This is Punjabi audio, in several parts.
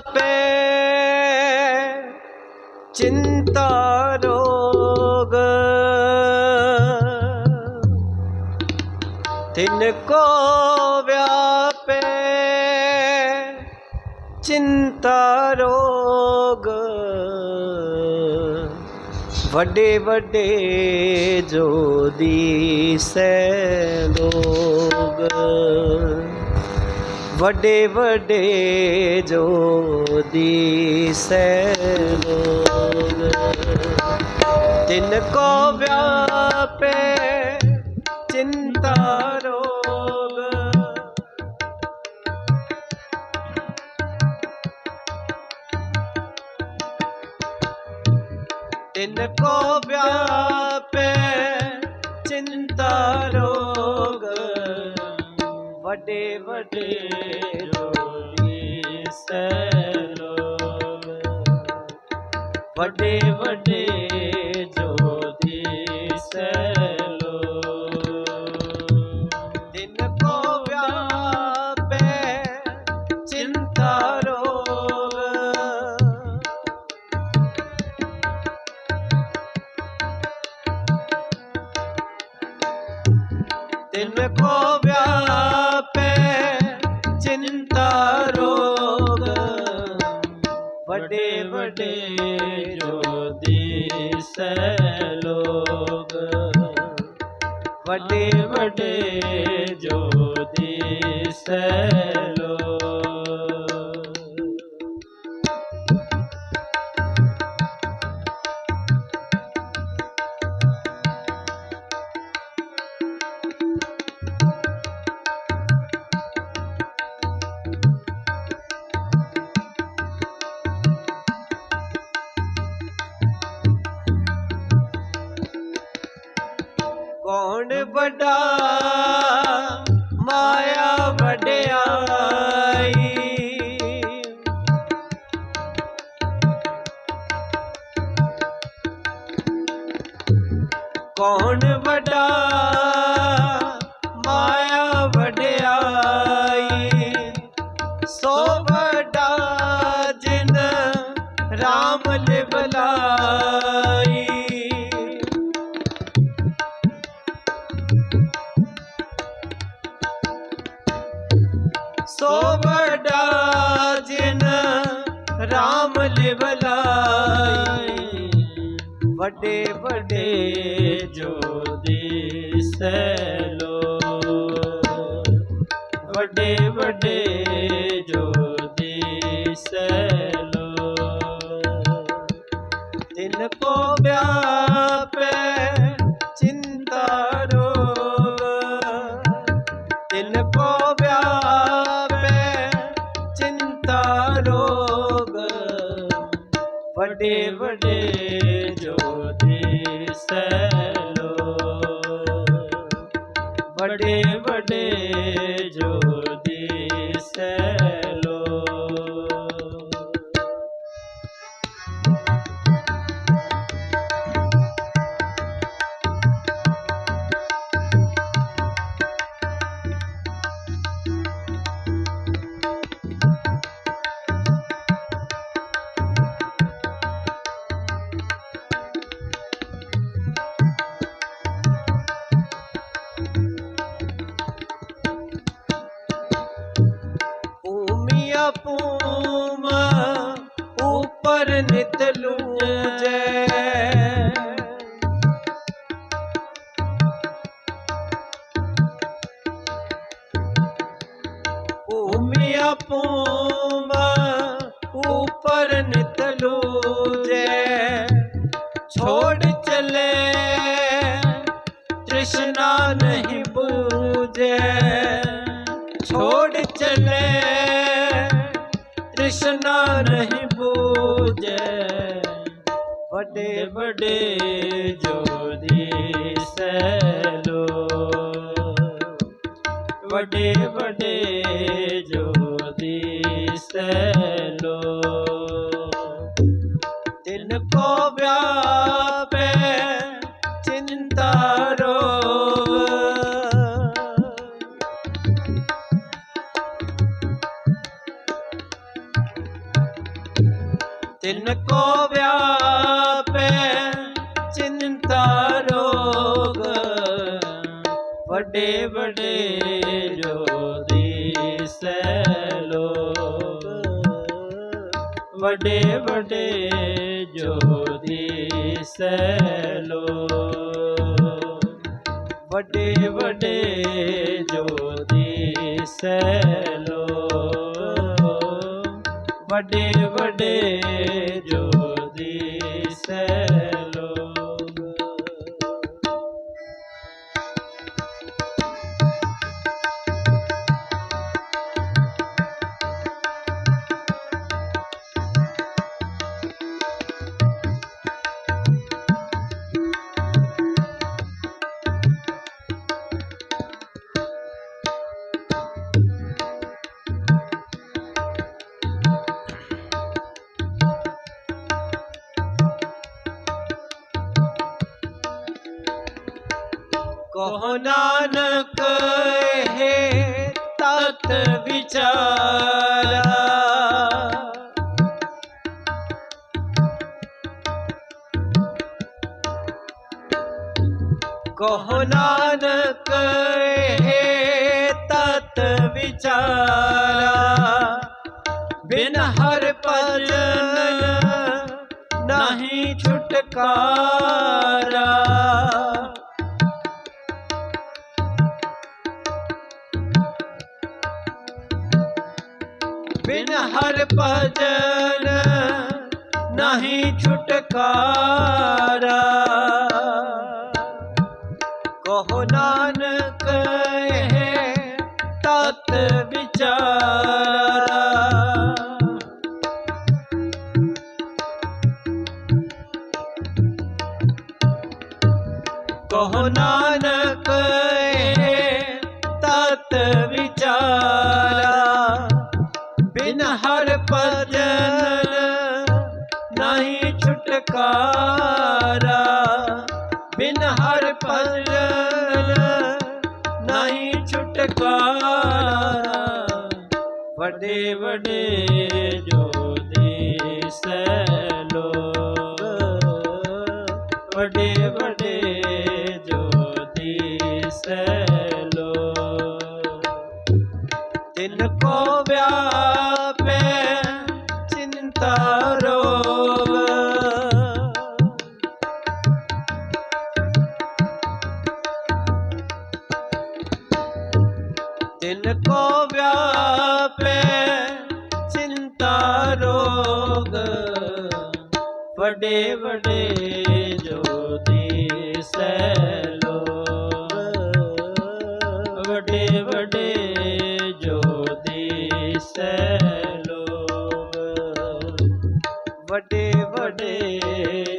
ਪੈ ਚਿੰਤਾ ਰੋਗ। ਤਿਨ ਕੋ ਵਿਆਪੇ ਚਿੰਤਾ ਰੋਗ। ਵੱਡੇ ਵੱਡੇ ਜੋਦੀ ਸੈ ਵੱਡੇ ਵੱਡੇ ਜੋਦੀ ਸੈ ਲੋਗ ਤਿਨ ਕੋ ਵਿਆਹ ਵੱਡੇ ਵੱਡੇ ਰੋਗੀ ਸੈ ਲੋਗ ਵੱਡੇ ਵੱਡੇ ਲੋਗ ਵੱਡੇ ਵੱਡੇ ਜੋ ਸੈ ਵੱਡਾ ਮਾਇਆ ਵਡਿਆਈ। ਕੌਣ ਵੱਡਾ ਮਾਇਆ ਵਡਿਆਈ। ਸੋ ਵੱਡਾ ਜਿਨ ਰਾਮ ਲਿਵਲਾਈ ਰਾਮ ਲਿਵਲਾਈ ਵੱਡੇ ਵੱਡੇ ਜੋਦੀ ਸੈ ਲੋ। ਵੱਡੇ ਵੱਡੇ ਜੋ ਸੈ ਲੋ। ਦਿਲ ਕੋ ਵਿਆਪੈ ਉਪਰ ਨਿਤ ਲੂਜੈ, ਛੋੜ ਚਲੇ, ਤ੍ਰਿਸ਼ਨਾ ਨਹੀਂ ਬੂਝੈ ਛੋੜ ਚਲੇ, ਤ੍ਰਿਸ਼ਨਾ ਨਹੀਂ ਬੂਝੈ ਵੱਡੇ ਵੱਡੇ ਜੋਦੀ ਸੈ ਲੋ ਵੱਡੇ ਵੱਡੇ ਜੋਦੀ ਸੈ ਵੱਡੇ ਵੱਡੇ ਜੋਦੀ ਲੋਗ ਵੱਡੇ ਵੱਡੇ ਜੋਦੀ ਲੋਗ ਵੱਡੇ ਵੱਡੇ ਜੋਦੀ ਲੋਗ ਵੱਡੇ ਵੱਡੇ ਜੋ ਕਹੋ ਨਾਨਕ ਇਹ ਤਤ ਵਿਚਾਰਾ। ਕਹੋ ਨਾਨਕ ਇਹ ਤਤ ਵਿਚਾਰਾ। ਬਿਨ ਹਰ ਭਜਨ ਨਹੀਂ ਛੁਟਕਾਰਾ। ਬਿਨ ਹਰ ਭਜਨ ਨਹੀਂ ਛੁਟਕਾਰਾ। ਕਹੋ ਨਾ ਹਰ ਭਜਨ ਨਹੀਂ ਛੁਟਕਾਰਾ। ਬਿਨ ਹਰ ਭਜਨ ਨਹੀਂ ਛੁਟਕਾਰਾ। ਵੱਡੇ ਵੱਡੇ ਜੋਤੀ ਸੈਲੋ। ਵੱਡੇ ਵੱਡੇ ਜੋਤੀ ਸੈਲੋ। ਤਿਨ ਕੋ ਵਿਆਪੈ ਚਿੰਤਾ ਰੋਗ, ਵੱਡੇ ਵੱਡੇ ਜੋਤੀ ਸੈਲੋ ਵੱਡੇ ਵੱਡੇ ਜੋਤੀ ਸੈਲੋ ਵੱਡੇ ਵੱਡੇ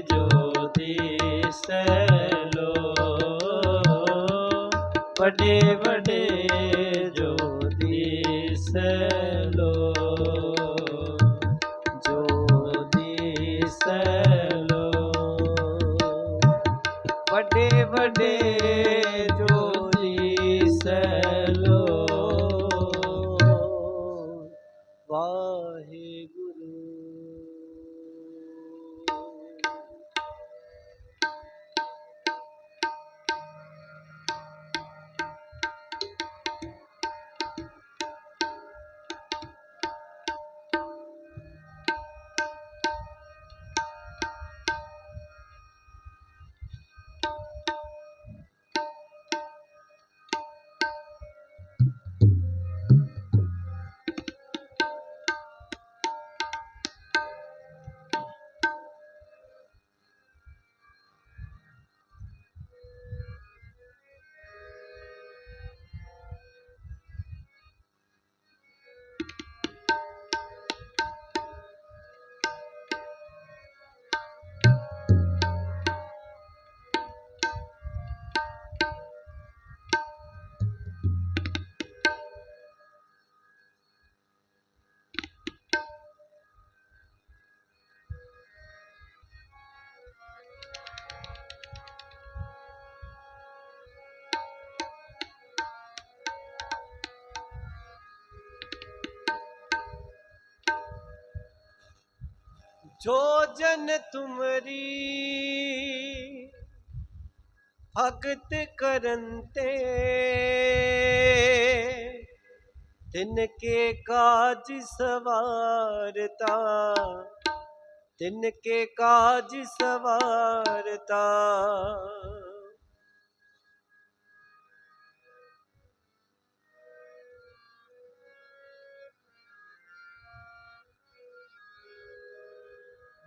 ਜੋਤੀ ਸੈਲੋ ਵੱਡੇ ਵੱਡੇ ਸੈਲੋ ਜੋਤੀ ਸੈਲੋ। ਵੱਡੇ ਵੱਡੇ जो जन तुमरी भगत करनते तिनके काज सवारता तिनके काज सवारता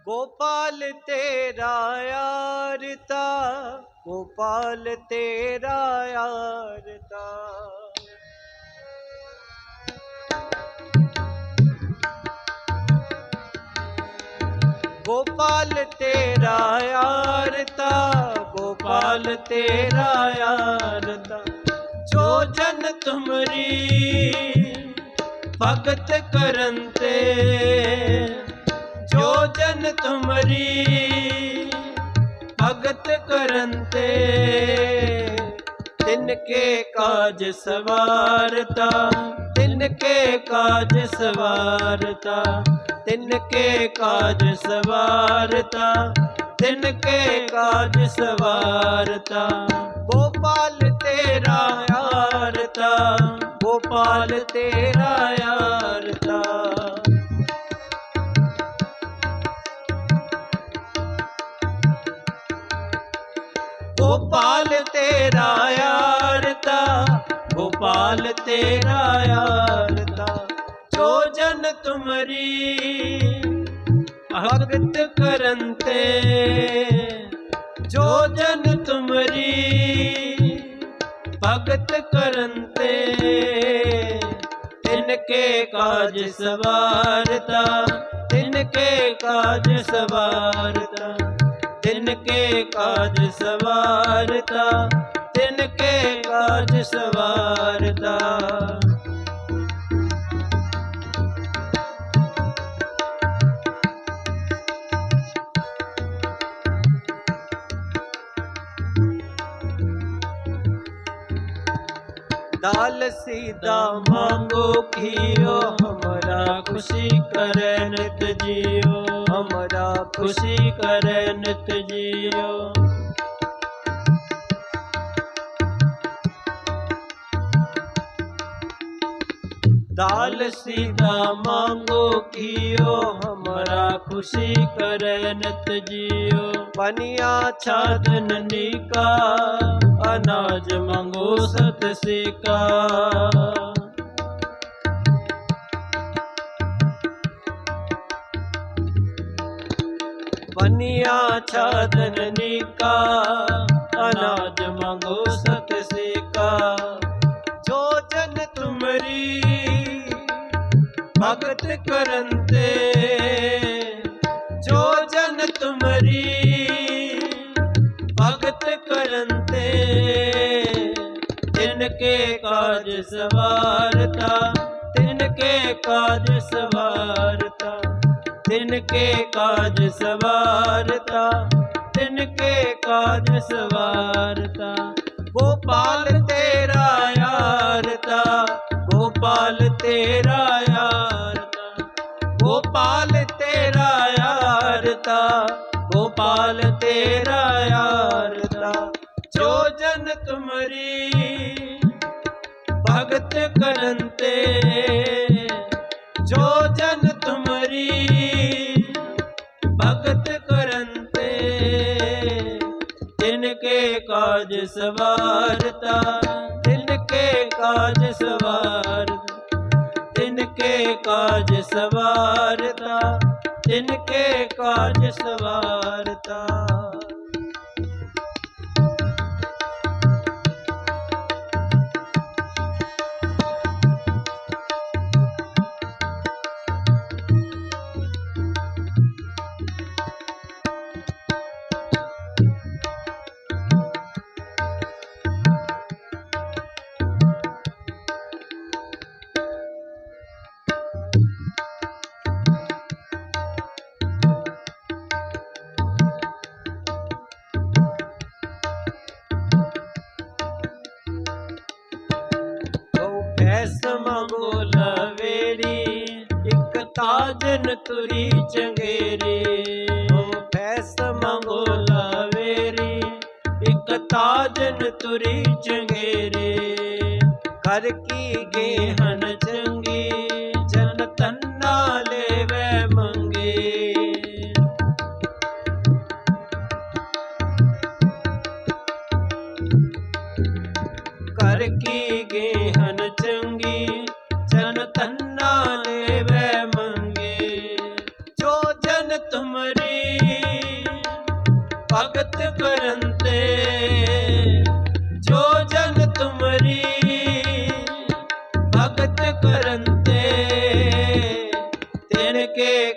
ਗੋਪਾਲ ਤੇਰਾ ਯਾਰਤਾ ਗੋਪਾਲ ਤੇਰਾ ਯਾਰਤਾ ਗੋਪਾਲ ਤੇਰਾ ਯਾਰਤਾ ਗੋਪਾਲ ਤੇਰਾ ਯਾਰਤਾ ਜੋ ਜਨ ਤੁਮਰੀ ਭਗਤ ਕਰੰਤੇ ਜੋ ਜਨ ਤੁਮਰੀ ਭਗਤ ਕਰੰਤੇ ਤਿਨ ਕੇ ਕਾਜ ਸਵਾਰਤਾ ਤਿਨ ਕੇ ਕਾਜ ਸਵਾਰਤਾ ਤਿਨ ਕੇ ਕਾਜ ਸਵਾਰਤਾ ਤਿਨ ਕੇ ਕਾਜ ਸਵਾਰਤਾ। ਗੋਪਾਲ ਤੇਰਾ ਯਾਰਤਾ ਗੋਪਾਲ ਤੇਰਾ ਯਾਰਤਾ ਗੋਪਾਲ ਤੇਰਾ ਯਾਰਤਾ ਗੋਪਾਲ ਤੇਰਾ ਯਾਰਤਾ ਜੋ ਜਨ ਤੁਮਰੀ ਭਗਤ ਕਰੰਤੇ ਜੋ ਜਨ ਤੁਮਰੀ ਭਗਤ ਕਰੰਤੇ ਤਿਨ ਕੇ ਕਾਜ ਸਵਾਰਤਾ ਤਿਨ ਕੇ ਕਾਜ ਸਵਾਰਤਾ। तिनके काज सवारता तिनके काज सवारता दाल सीधा मांगो खियो हमारा खुशी करन जियो। हमरा खुशी करे नित जियो दाल सीधा मांगो कियो हमरा खुशी करे नित जियो बनिया छादन निका अनाज मांगो सत सिका बनिया छादन निका अनाज मांगो सत सिका जो जन तुमरी भगत करंते जो जन तुमरी भगत करंते तिनके काज सवारता तिनके काज सवारता तिनके काज सवारता तिनके काज सवारता गोपाल तेरा यारता गोपाल तेरा यारता गोपाल तेरा यारता गोपाल तेरा यारता जो जन तुमरी भगत करंते जो जन तुमरी ਤਾਕਤ ਕਰੰਤੇ ਤਿਨ ਕੇ ਕਾਜ ਸਵਾਰਤਾ ਤਿਨ ਕੇ ਕਾਜ ਸਵਾਰਤਾ ਤਿਨ ਕੇ ਕਾਜ ਸਵਾਰਤਾ। ਤੁਰੀ ਚੰਗੇਰੀ ਕਰ ਕੀ ਗਏ ਹਨ ਚੰਗੇ।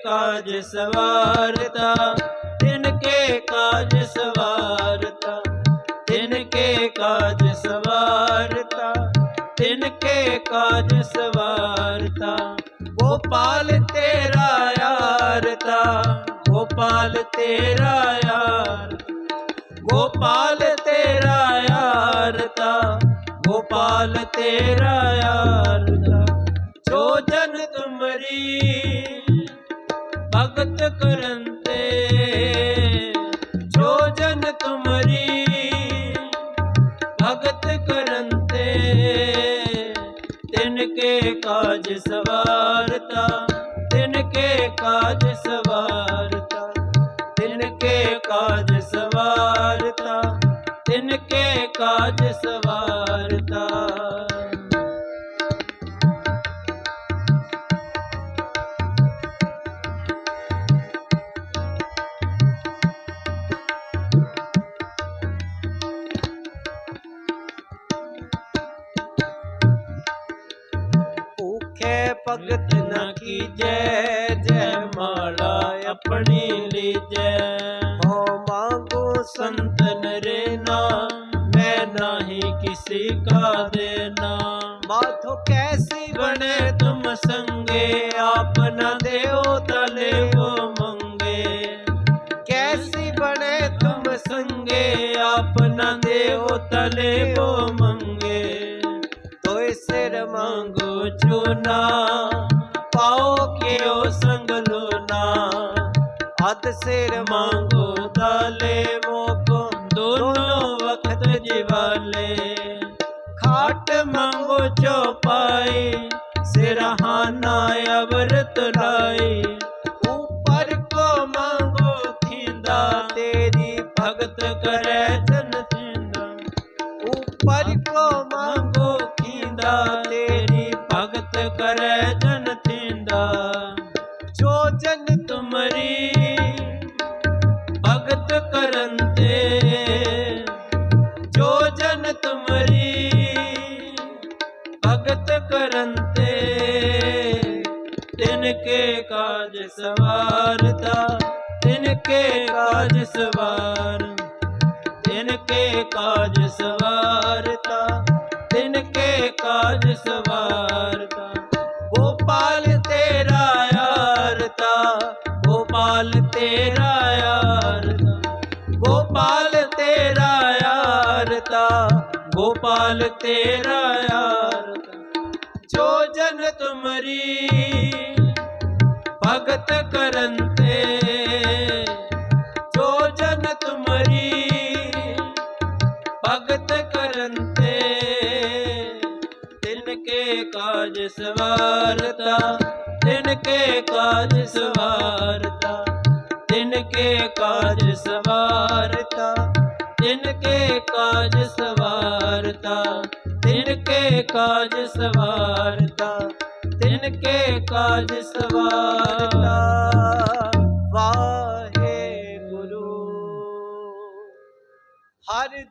ਕਾਜ ਸਵਾਰਤਾ, ਤਿਨ ਕੇ ਕਾਜ ਸਵਾਰਤਾ, ਤਿਨ ਕੇ ਕਾਜ ਸਵਾਰਤਾ, ਤਿਨ ਕੇ ਕਾਜ ਸਵਾਰਤਾ। ਗੋਪਾਲ ਤੇਰਾ ਯਾਰਤਾ, ਗੋਪਾਲ ਤੇਰਾ ਯਾਰ ਗੋਪਾਲ ਤੇਰਾ ਯਾਰਤਾ, ਗੋਪਾਲ ਤੇਰਾ ਯਾਰਤਾ। ਜੋ ਜਨ ਤੁਮਰੀ ਭਗਤ ਕਰਨ ਰੱਖੇ ਭਗਤ ਨਾ ਕੀਜੈ ਜੈ ਮਾਲਾ ਆਪਣੀ ਲੀਜੈ। ਹੋ ਮੰਗੋ ਸੰਤਨ ਰੇਨਾ ਮੈਂ ਨਹੀਂ ਕਿਸੇ ਕਾ ਦੇਨਾ। ਮਾਥੋ ਕੈਸੀ ਬਣੇ ਤੁਮ ਸੰਗੇ ਆਪਨਾ ਦੇਓ ਤਲੇ ਕੋ ਮੰਗੇ। ਕੈਸੀ ਬਣੇ ਤੁਮ ਸੰਗੇ ਆਪਨਾ ਦੇਓ ਤਲੇ ਕੋ ਚੂਨਾ ਪਾਓ ਕਿਓ ਸੰਗ ਲੂਨਾ ਹੱਥ ਸਿਰ ਮੰਗੋ ਦਾਲੇ ਮੋਕੋ, ਦੋਨੋਂ ਵਖਤ ਜਿਵਾਲੇ। ਖਾਟ ਮੰਗੋ ਚੋਪਾਈ, ਸਿਰਹਾਨਾ ਅਵਰਤ ਲਾਈ। ਭਗਤ ਕਰਨ ਤੇ, ਤਿਨ ਕੇ ਕਾਜ ਸਵਾਰਤਾ ਤਿਨ ਕੇ ਕਾਜ ਸਵਾਰ, ਤਿਨ ਕੇ ਕਾਜ ਸਵਾਰਤਾ ਤਿਨ ਕੇ ਕਾਜ ਸਵਾਰਤਾ ਗੋਪਾਲ ਤੇਰਾ ਯਾਰਤਾ ਗੋਪਾਲ ਤੇਰਾ ਯਾਰਤਾ ਗੋਪਾਲ ਤੇਰਾ ਯਾਰਤਾ ਗੋਪਾਲ ਤੇਰਾ ਯਾਰਤਾ ਤੁਮਰੀ ਭਗਤ ਕਰਨ ਤੇ। ਜੋ ਜਨ ਤੁਮਰੀ ਭਗਤ ਕਰਨ ਤੇ। ਤਿਨ ਕੇ ਕਾਜ ਸਵਾਰਤਾ, ਤਿਨ ਕੇ ਕਾਜ ਸਵਾਰਤਾ। ਤਿਨ ਕੇ ਕਾਜ ਸਵਾਰਤਾ, ਤਿਨ ਕੇ ਕਾਜ ਸਵਾਰਤਾ। ਤਿਨ ਕੇ ਕਾਜ ਸਵਾਰਤਾ। ਤਿਨ ਕੇ ਕਾਜ ਸਵਾਰਤਾ। ਵਾਹਿਗੁਰੂ। ਹਰ